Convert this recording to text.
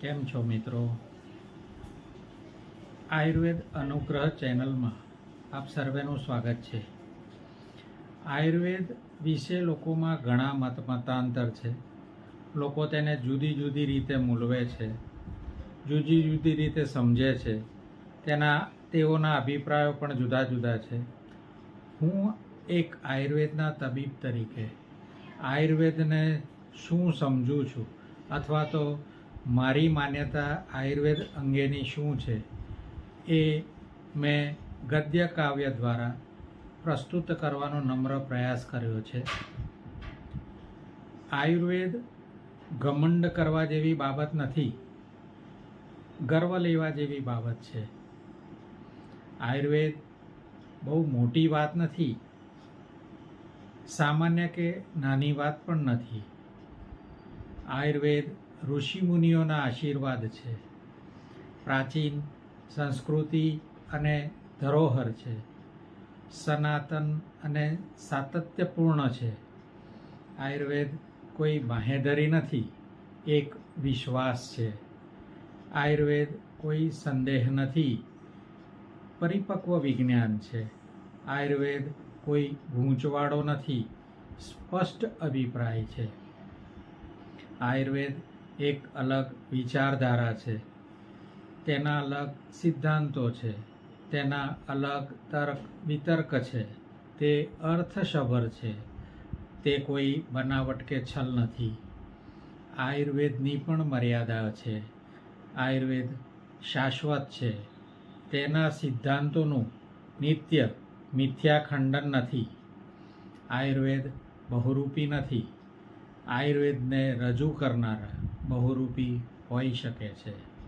કેમ છો મિત્રો? આયુર્વેદ અનુગ્રહ ચેનલમાં આપ સર્વેનું સ્વાગત છે. આયુર્વેદ વિશે લોકોમાં ઘણા મત મતાંતર છે. લોકો તેને જુદી જુદી રીતે મૂલવે છે, જુદી જુદી રીતે સમજે છે. તેના, તેઓના અભિપ્રાયો પણ જુદા જુદા છે. હું એક આયુર્વેદના તબીબ તરીકે આયુર્વેદને શું સમજું છું? અથવા તો મારી માન્યતા આયુર્વેદ અંગેની શું છે એ મેં ગદ્ય કાવ્ય દ્વારા પ્રસ્તુત કરવાનો નમ્ર પ્રયાસ કર્યો છે. આયુર્વેદ ઘમંડ કરવા જેવી બાબત નથી. ગર્વ લેવા જેવી બાબત છે. આયુર્વેદ બહુ મોટી વાત નથી. સામાન્ય કે નાની વાત પણ નથી. આયુર્વેદ ઋષિમુનિઓના આશીર્વાદ છે. પ્રાચીન સંસ્કૃતિ અને ધરોહર છે. સનાતન અને સાતત્યપૂર્ણ છે. આયુર્વેદ કોઈ બાહેધરી નથી, એક વિશ્વાસ છે. આયુર્વેદ કોઈ સંદેહ નથી, પરિપક્વ વિજ્ઞાન છે. આયુર્વેદ કોઈ ગૂંચવાડો નથી, સ્પષ્ટ અભિપ્રાય છે. આયુર્વેદ એક અલગ વિચારધારા છે. તેના અલગ સિદ્ધાંતો છે. તેના અલગ તર્ક, વિતર્ક છે. તે અર્થસભર છે. તે કોઈ બનાવટ કે છલ નથી. આયુર્વેદની પણ મર્યાદા છે. આયુર્વેદ શાશ્વત છે. તેના સિદ્ધાંતોનું નિત્ય મિથ્યાખંડન નથી. આયુર્વેદ બહુરૂપી નથી. આયુર્વેદને રજૂ કરનારા બહુરૂપી હોઈ શકે છે.